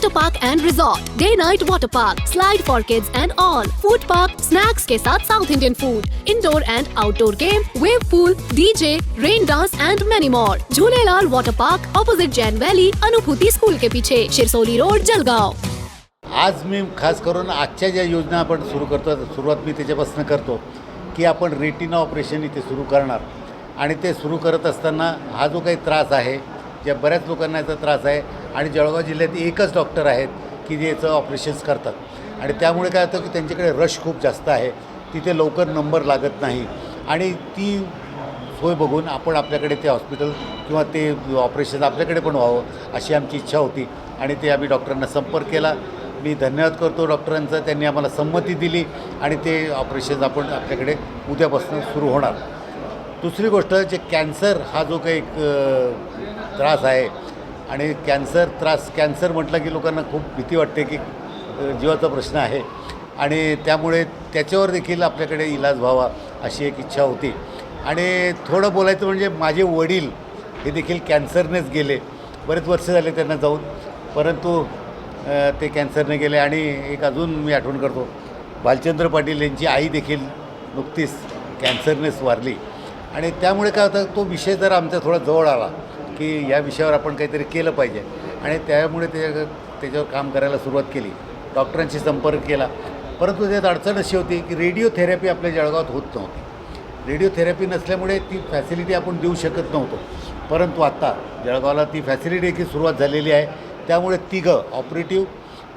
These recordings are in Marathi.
Water park and resort day night water park slide for kids and all food park snacks के साथ south Indian food indoor and outdoor game wave pool DJ rain dance and many more Jhulelal water park opposite Jain valley Anubhuti school के पीछे शिरसोली रोड जलगांव आज मी खास करून आजच्या ज्या योजना आपण सुरू करतो सुरुवात मी त्याच्यापासून करतो की आपण रेटिना ऑपरेशन इथे सुरू करणार आणि ते सुरू करत असताना हा जो काही त्रास आहे ज्या बऱ्याच लोकांना याचा त्रास आहे आणि जळगाव जिल्ह्यात एकच डॉक्टर आहेत की जे याचं ऑपरेशन्स करतात. आणि त्यामुळे काय होतं की त्यांच्याकडे रश खूप जास्त आहे. तिथे लवकर नंबर लागत नाही. आणि ती सोय बघून आपण आपल्याकडे ते हॉस्पिटल किंवा ते ऑपरेशन आपल्याकडे पण व्हावं अशी आमची इच्छा होती. आणि ते आम्ही डॉक्टरांना संपर्क केला. मी धन्यवाद करतो डॉक्टरांचा. त्यांनी आम्हाला संमती दिली आणि ते ऑपरेशन आपण आपल्याकडे उद्यापासून सुरू होणार. दुसरी गोष्ट जे कॅन्सर हा जो काही त्रास आहे आणि कॅन्सर त्रास कॅन्सर म्हटलं की लोकांना खूप भीती वाटते की जीवाचा प्रश्न आहे. आणि त्यामुळे त्याच्यावर देखील आपल्याकडे इलाज व्हावा अशी एक इच्छा होती. आणि थोडं बोलायचं म्हणजे माझे वडील हे देखील कॅन्सरनेच गेले. बरेच वर्ष झाले त्यांना जाऊन. परंतु ते कॅन्सरने गेले आणि एक अजून मी आठवण करतो. भालचंद्र पाटील यांची आई देखील नुकतीच कॅन्सरनेच वारली. आणि त्यामुळे काय होतं तो विषय जर आमचा थोडा जवळ आला की या विषयावर आपण काहीतरी केलं पाहिजे. आणि त्यामुळे त्याच्या त्याच्यावर काम करायला सुरुवात केली. डॉक्टरांशी संपर्क केला. परंतु त्यात अडचण अशी होती की रेडिओथेरपी आपल्या जळगावात होत नव्हती. रेडिओथेरपी नसल्यामुळे ती फॅसिलिटी आपण देऊ शकत नव्हतो. परंतु आत्ता जळगावला ती फॅसिलिटी की सुरुवात झालेली आहे. त्यामुळे तिघं ऑपरेटिव्ह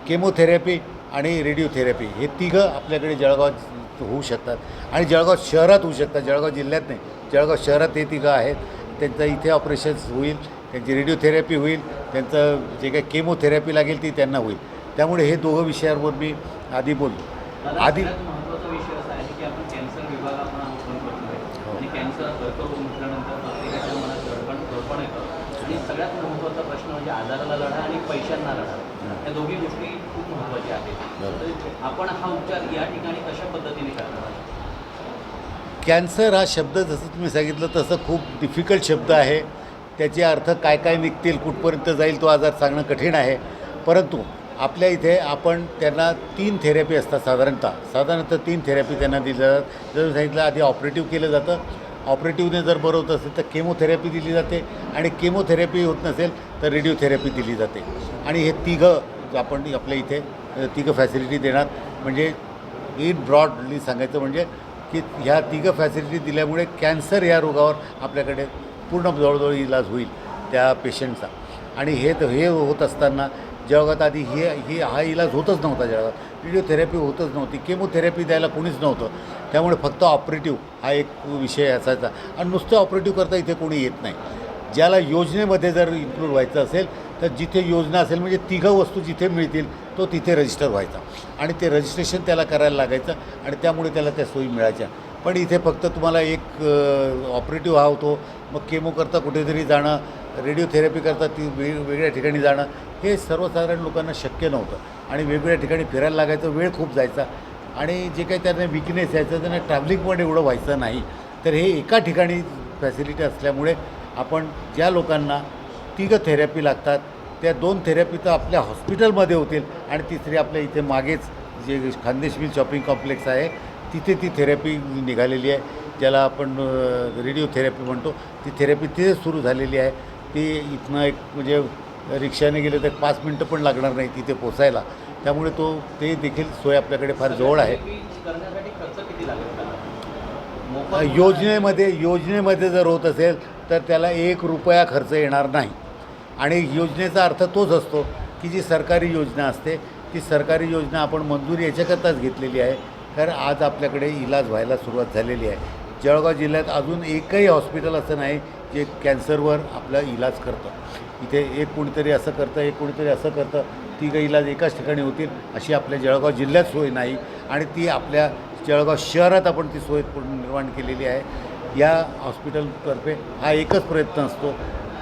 केमोथेरपी आणि रेडिओथेरपी हे तिघं आपल्याकडे जळगावात होऊ शकतात. आणि जळगाव शहरात होऊ शकतात. जळगाव जिल्ह्यात नाही. जळगाव शहरात हे तिघं आहेत. त्यांचं इथे ऑपरेशन्स होईल त्यांची रेडिओथेरपी होईल त्यांचं जे काही केमोथेरपी लागेल ती त्यांना होईल. त्यामुळे हे दोघं विषयांवर मी आधी बोललो. आधी सगळ्यात महत्त्वाचा हो. प्रश्न म्हणजे आजाराला लढा आणि पैशांना लढा. या दोघी गोष्टी खूप महत्त्वाच्या आहेत. बरोबर. तर आपण हा उपचार या ठिकाणी कशा पद्धतीने करणार? कॅन्सर हा शब्द जसं तुम्ही सांगितलं तसं खूप डिफिकल्ट शब्द आहे. त्याचे अर्थ काय काय निघतील कुठपर्यंत जाईल तो आजार सांगणं कठीण आहे. परंतु आपल्या इथे आपण त्यांना तीन थेरपी असतात साधारणतः. साधारणतः तीन थेरपी त्यांना दिल्या जातात. जसं सांगितलं आधी ऑपरेटिव्ह केलं जातं. ऑपरेटिव्हने जर बरं होत असेल तर केमोथेरपी दिली जाते. आणि केमोथेरपी होत नसेल तर रेडिओथेरपी दिली जाते. आणि हे तिघं आपण आपल्या इथे तिघं फॅसिलिटी देणार. म्हणजे इन ब्रॉडली सांगायचं म्हणजे की ह्या तिघं फॅसिलिटी दिल्यामुळे कॅन्सर या रोगावर आपल्याकडे पूर्ण जवळजवळ इलाज होईल त्या पेशंटचा आणि हे तर हे होत असताना जगात आधी हे हे हा इलाज होतच नव्हता जगात रेडिओथेरपी होतच नव्हती. केमोथेरपी द्यायला कोणीच नव्हतं. त्यामुळे फक्त ऑपरेटिव्ह हा एक विषय असायचा. आणि नुसतं ऑपरेटिव्ह करता इथे कोणी येत नाही. ज्याला योजनेमध्ये जर इन्क्लूड व्हायचं असेल तर जिथे योजना असेल म्हणजे तिघं वस्तू जिथे मिळतील तो तिथे रजिस्टर व्हायचा. आणि ते रजिस्ट्रेशन त्याला करायला लागायचं आणि त्यामुळे त्याला त्या सोयी मिळायच्या. पण इथे फक्त तुम्हाला एक ऑपरेटिव्ह हा होतो. मग केमो करता कुठेतरी जाणं रेडिओथेरपी करता ती वेग वेगळ्या ठिकाणी जाणं हे सर्वसाधारण लोकांना शक्य नव्हतं. आणि वेगवेगळ्या ठिकाणी फिरायला लागायचं वेळ खूप जायचा. आणि जे काही त्यांना विकनेस यायचं त्यांना ट्रॅव्हलिंगमध्ये एवढं व्हायचं नाही. तर हे एका ठिकाणी फॅसिलिटी असल्यामुळे आपण ज्या लोकांना तिघं थेरपी लागतात त्या दोन थेरपी तर आपल्या हॉस्पिटलमध्ये होतील. आणि तिसरी आपल्या इथे मागेच जे खानदेश मिल शॉपिंग कॉम्प्लेक्स आहे तिथे ती थेरपी निघालेली आहे. ज्याला आपण रेडिओथेरपी म्हणतो. ती थेरपी तिथे सुरू झालेली आहे. ती इथनं एक म्हणजे रिक्षाने गेले तर पाच मिनटं पण लागणार नाही तिथे पोचायला. त्यामुळे तो ते देखील सोय आपल्याकडे फार जवळ आहे. थेरपी योजनेमध्ये योजनेमध्ये जर होत असेल तर त्याला एक रुपया खर्च येणार नाही. आणि योजनेचा अर्थ तोच असतो की जी सरकारी योजना असते ती सरकारी योजना आपण मंजुरी याच्याकरताच घेतलेली आहे. कारण आज आपल्याकडे इलाज व्हायला सुरुवात झालेली आहे. जळगाव जिल्ह्यात अजून एकही हॉस्पिटल असं नाही जे कॅन्सरवर आपला इलाज करतं. इथे एक कोणीतरी असं करतं एक कोणीतरी असं करतं ती काही इलाज एकाच ठिकाणी होतील अशी आपल्या जळगाव जिल्ह्यात सोय नाही आणि ती आपल्या जळगाव शहरात आपण ती सोय पूर्ण निर्माण केलेली आहे. या हॉस्पिटलतर्फे हा एकच प्रयत्न असतो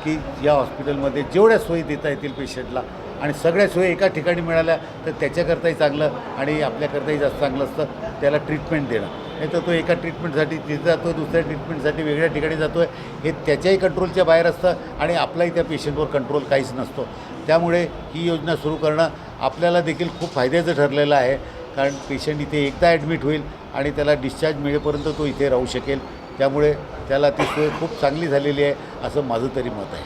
की या हॉस्पिटलमध्ये जेवढ्या सोयी देता येतील पेशंटला आणि सगळ्या सोयी एका ठिकाणी मिळाल्या तर त्याच्याकरताही चांगलं आणि आपल्याकरताही जास्त चांगलं असतं त्याला ट्रीटमेंट देणं. नाही तर तो एका ट्रीटमेंटसाठी तिथे जातो आहे दुसऱ्या ट्रीटमेंटसाठी वेगळ्या ठिकाणी जातो आहे हे त्याच्याही कंट्रोलच्या बाहेर असतं आणि आपलाही त्या पेशंटवर कंट्रोल काहीच नसतो. त्यामुळे ही योजना सुरू करणं आपल्याला देखील खूप फायद्याचं ठरलेलं आहे कारण पेशंट इथे एकदा ॲडमिट होईल आणि त्याला डिस्चार्ज मिळेपर्यंत तो इथे राहू शकेल. त्यामुळे त्याला ती सोय खूप चांगली झालेली आहे असं माझं तरी मत आहे.